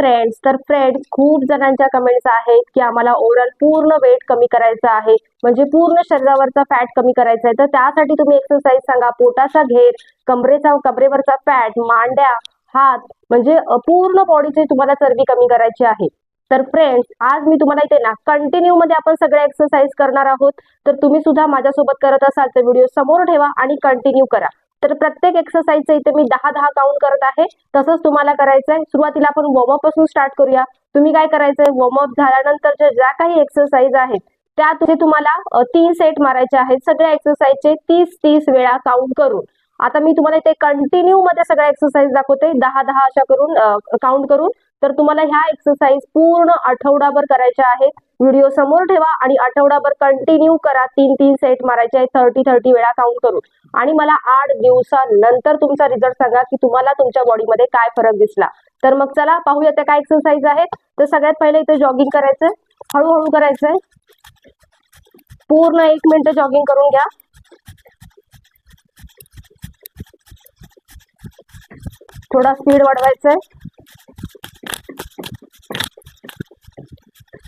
Friends तर friends खूप जणांच्या कमेंट्स आहेत की आम्हाला ओव्हरऑल पूर्ण वेट कमी करायचं आहे. म्हणजे पूर्ण शरीरावरचा फॅट कमी करायचा आहे. तर त्यासाठी तुम्ही एक्सरसाइज सांगा. पोटाचा घेर कमरेचा कमरेवरचा फॅट मांड्या हात म्हणजे पूर्ण बॉडीची तुम्हाला चरबी कमी करायची आहे. तर फ्रेंड्स आज मी तुम्हाला इथे ना कंटिन्यू मध्ये आपण सगळे एक्सरसाइज करणार आहोत. तर तुम्ही सुद्धा माझ्यासोबत करत असाल तर व्हिडिओ समोर ठेवा आणि कंटिन्यू करा. तर प्रत्येक एक्सरसाइजचं इथे मी दहा दहा काउंट करत आहे. तसंच तुम्हाला करायचंय. सुरुवातीला आपण वॉर्मअपपासून स्टार्ट करूया. तुम्ही काय करायचंय? वॉर्मअप झाल्यानंतर ज्या काही एक्सरसाइज आहेत त्या तुझे तुम्हाला तीन सेट मारायचे आहेत. सगळ्या एक्सरसाइजचे तीस तीस वेळा काउंट करून. आता मी तुम्हाला इथे कंटिन्यू मध्ये सगळ्या एक्सरसाइज दाखवते. दहा दहा अशा करून काउंट करून. तर तुम्हाला ह्या एक्सरसाइज पूर्ण आठवडाभर करायच्या आहेत. व्हिडिओ समोर ठेवा आणि आठवडाभर कंटिन्यू करा. तीन तीन सेट मारायचे आहेत. थर्टी थर्टी वेळा काउंट करून. आणि मला आठ दिवसानंतर तुमचा रिझल्ट सांगा की तुम्हाला तुमच्या बॉडीमध्ये काय फरक दिसला. तर मग चला पाहूया त्या काय एक्सरसाइज आहेत. तर सगळ्यात पहिले इथे जॉगिंग करायचंय. हळूहळू करायचंय. पूर्ण एक मिनिट जॉगिंग करून घ्या. थोडा स्पीड वाढवायचा आहे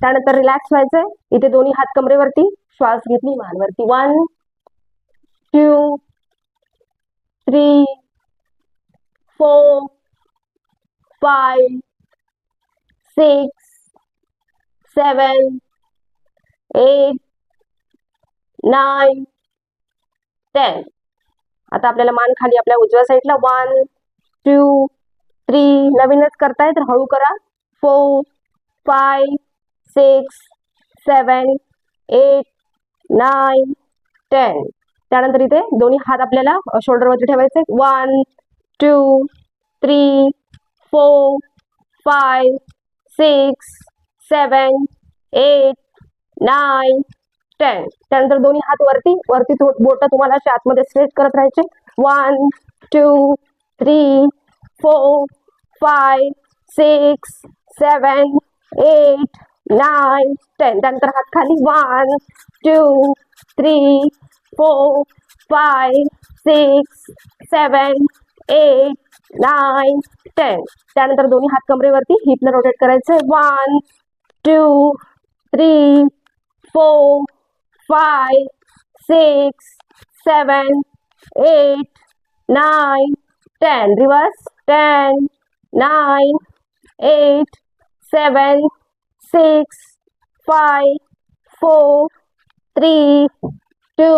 त्यानंतर रिलॅक्स व्हायचंय. इथे दोन्ही हात कमरेवरती श्वास घेतली मानवरती. One two three four five six seven eight nine ten आता आपल्याला मान खाली आपल्या उजव्या साईडला. वन टू थ्री नवीनच करताय तर हळू करा. Four five six seven eight nine ten. त्यानंतर इथे दोन्ही हात आपल्याला शोल्डरवरती ठेवायचे one two three four five six seven eight nine ten. त्यानंतर दोन्ही हात वरती वरती बोट तुम्हाला अशी आतमध्ये स्ट्रेच करत राहायचे. One two three four five six seven eight nine ten त्यानंतर हात खाली one two three four five six seven eight nine ten त्यानंतर दोन्ही हात कमरेवरती हिपनं रोटेट करायचं one two three four five six seven eight nine ten reverse ten nine eight seven six five four three two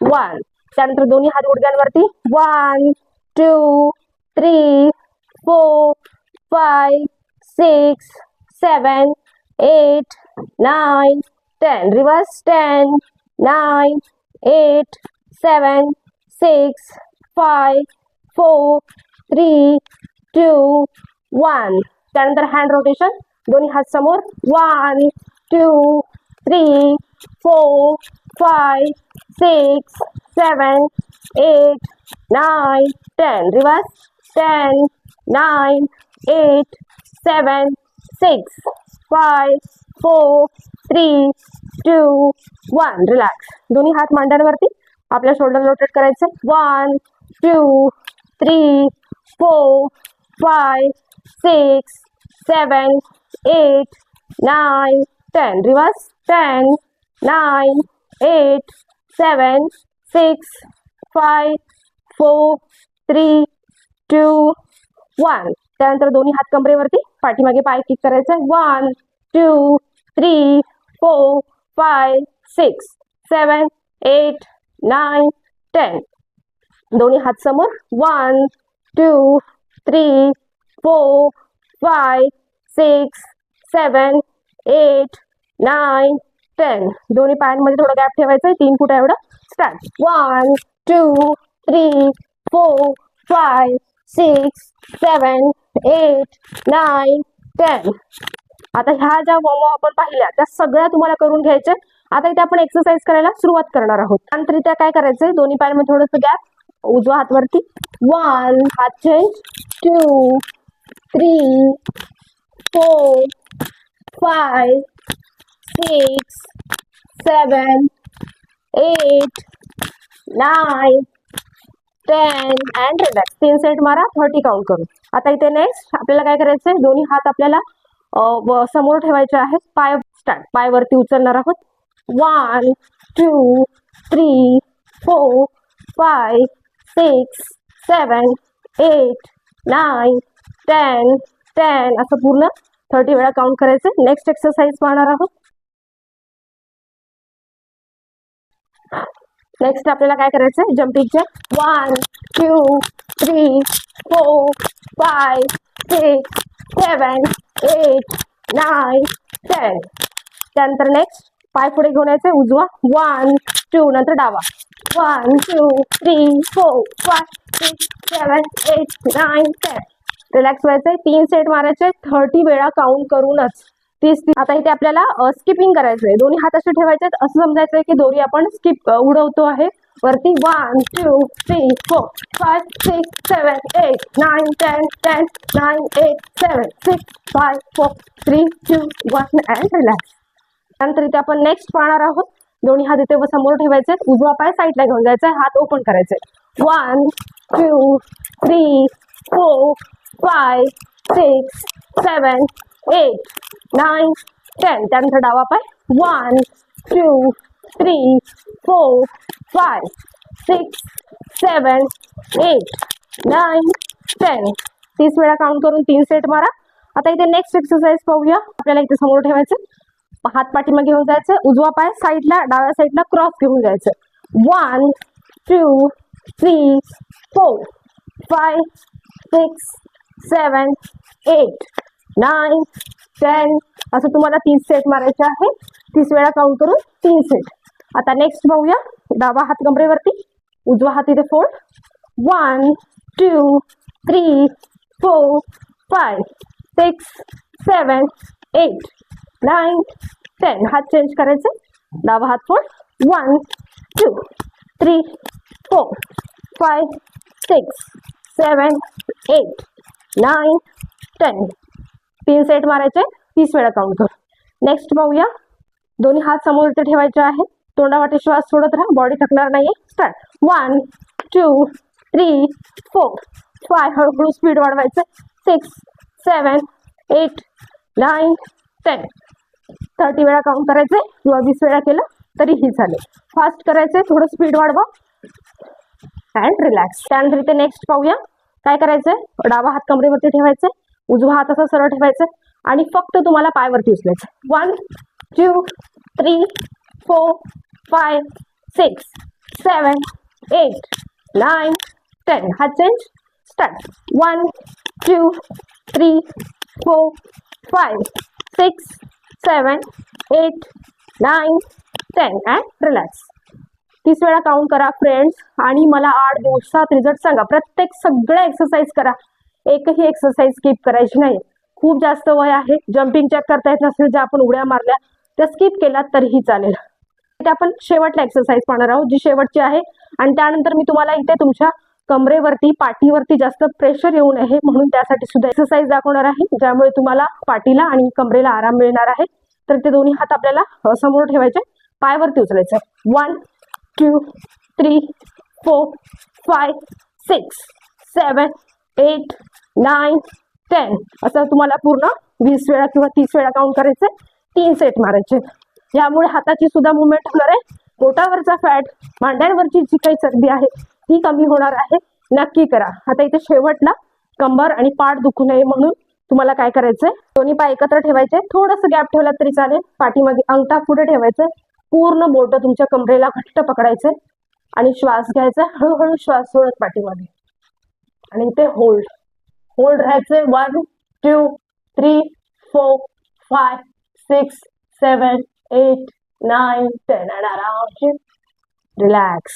one त्यानंतर दोन्ही हात गुडघ्यांवरती. One two three four five six seven eight nine ten reverse ten nine eight seven six five four three two one त्यानंतर hand rotation दोन्ही हात समोर. One two three four five six seven eight nine ten reverse ten nine eight seven six five four three two one relax दोन्ही हात मांड्यांवरती आपल्या shoulder rotate करायचं. One two three four five six seven eight nine ten reverse ten nine eight seven six five four three two one त्यानंतर दोन्ही हात कमरेवरती पाठीमागे पाय किक करायचं. One two three four five six seven eight nine ten दोन्ही हात समोर. One two three four five six seven eight nine ten. दोन्ही पायांमध्ये थोडं गॅप ठेवायचं आहे तीन फुट एवढं start one two three four five six seven eight nine ten. आता ह्या ज्या वॉमो आपण पाहिल्या त्या सगळ्या तुम्हाला करून घ्यायच्या. आता इथे आपण एक्सरसाइज करायला सुरुवात करणार आहोत. त्यानंतर इथे काय करायचंय? दोन्ही पायांमध्ये थोडंसं गॅप उजवा हात वरती वन हात change two three four five six seven eight nine ten and relax तीन सेट मारा. थर्टी काउंट करू. आता इथे नेक्स्ट आपल्याला काय करायचंय? दोन्ही हात आपल्याला व- समोर ठेवायचे आहेत. पाय स्टार्ट पाय वरती उचलणार आहोत. One two three four five six seven eight nine ten ten असं पूर्ण थर्टी वेळा काउंट करायचं. नेक्स्ट एक्सरसाइज पाहणार आहोत. नेक्स्ट आपल्याला काय करायचं जम्पिंगच्या one two three four five six seven eight nine ten त्यानंतर नेक्स्ट पाय पुढे घेऊन यायचे उजवा. वन टू नंतर डावा. One two three four five six seven eight nine ten relax व्हायचंय. तीन सेट मारायचे. थर्टी वेळा काउंट करूनच तीस तीस आता इथे आपल्याला स्किपिंग करायचंय. दोन्ही हात असे ठेवायचे असं समजायचंय की दोरी आपण स्किप उडवतो आहे. वरती one two three four five six seven eight nine ten ten nine eight seven six five four three two one and relax त्यानंतर इथे आपण नेक्स्ट पाहणार आहोत. दोन्ही हात इथे व समोर ठेवायचे. उजवा पाय साईडला घेऊन जायचा हात ओपन करायचे one two three four five six seven eight nine ten त्यानंतर डावा पाय one two three four five six seven eight nine ten तीस वेळा काउंट करून तीन सेट मारा. आता इथे नेक्स्ट एक्सरसाइज पाहूया. आपल्याला इथे समोर ठेवायचं हात पाठीमागे घेऊन जायचं उजवा पाय साईडला डाव्या साईडला क्रॉस घेऊन जायचं one two three four five six seven eight nine ten असं तुम्हाला तीस सेट मारायचे आहे. तीस वेळा काउंट करून तीन सेट आता नेक्स्ट बघूया. डावा हात कमरेवरती. उजवा हात इथे fold one two three four five six seven eight nine ten हात चेंज करायचे. डावा हात fold one two three four five six seven eight nine ten तीन सेट मारायचे तीस वेळा काउंट कर. नेक्स्ट पाहूया दोन्ही हात समोर इथे ठेवायचे आहे तोंडावाटे श्वास सोडत राहा. बॉडी थकणार नाहीये. Start one two three four five हळूहळू स्पीड वाढवायचं. Six seven eight nine ten thirty वेळा काउंट करायचे. किंवा वीस वेळा केलं तरीही चालेल फास्ट करायचे थोडं स्पीड वाढवा. अँड रिलॅक्स त्यानंतर इथे नेक्स्ट पाहूया काय करायचंय? डावा हात कमरेवरती ठेवायचा उजवा हात असा सरळ ठेवायचा आणि फक्त तुम्हाला पायवरती उचलायचं one two three four five six seven eight nine ten हा change start one two three four five six seven eight nine ten and relax तीस वेळा काउंट करा फ्रेंड्स आणि मला आठ दिवसात रिझल्ट सांगा. प्रत्येक सगळ्या एक्सरसाइज करा. एकही एक्सरसाइज स्किप करायची नाही. खूप जास्त वय आहे. जम्पिंग चेक करता येत नसेल ज्या आपण उड्या मारल्या त्या स्किप केलात तरीही चालेल. ते आपण शेवटला एक्सरसाइज पाहणार आहोत जी शेवटची आहे. आणि त्यानंतर मी तुम्हाला इथे तुमच्या कमरेवरती पाठीवरती जास्त प्रेशर येऊ नये म्हणून त्यासाठी सुद्धा एक्सरसाइज दाखवणार आहे. ज्यामुळे तुम्हाला पाठीला आणि कमरेला आराम मिळणार आहे. तर ते दोन्ही हात आपल्याला समोर ठेवायचे. पायवरती उचलायचं. One two, three four five six seven eight nine ten असं तुम्हाला पूर्ण वीस वेळा किंवा तीस वेळा काउंट करायचे. तीन सेट मारायचे. यामुळे हाताची सुद्धा मुवमेंट होणार आहे. पोटावरचा फॅट मांड्यांवरची जी काही चरबी आहे ती कमी होणार आहे. नक्की करा. आता इथे शेवटला कंबर आणि पाठ दुखू नये म्हणून तुम्हाला काय करायचंय? दोन्ही पाय एकत्र ठेवायचे. थोडस गॅप ठेवला तरी चालेल. पाठीमागे अंगठा पुढे ठेवायचं. पूर्ण बोट तुमच्या कमरेला घट्ट पकडायचं आणि श्वास घ्यायचा हळूहळू श्वास सोडत पाठीमध्ये आणि ते होल्ड होल्ड राहायचे one two three four five six seven eight nine ten आणि आरामशीर. रिलॅक्स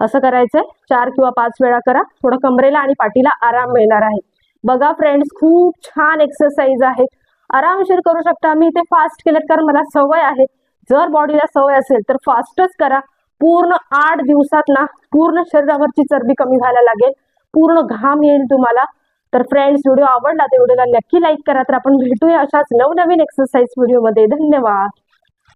असं करायचंय. चार किंवा पाच वेळा करा. थोडं कमरेला आणि पाठीला आराम मिळणार आहे. बघा फ्रेंड्स खूप छान एक्सरसाइज आहे. आरामशीर करू शकता. मी ते फास्ट केलेत कारण मला सवय आहे. जर बॉडीला सवय असेल तर फास्टच करा. पूर्ण आठ दिवसात ना पूर्ण शरीरावरची चरबी कमी व्हायला लागेल. पूर्ण घाम येईल तुम्हाला. तर फ्रेंड्स व्हिडिओ आवडला तर व्हिडिओला नक्की लाईक करा. तर आपण भेटूया अशाच नवनवीन एक्सरसाइज व्हिडिओमध्ये धन्यवाद.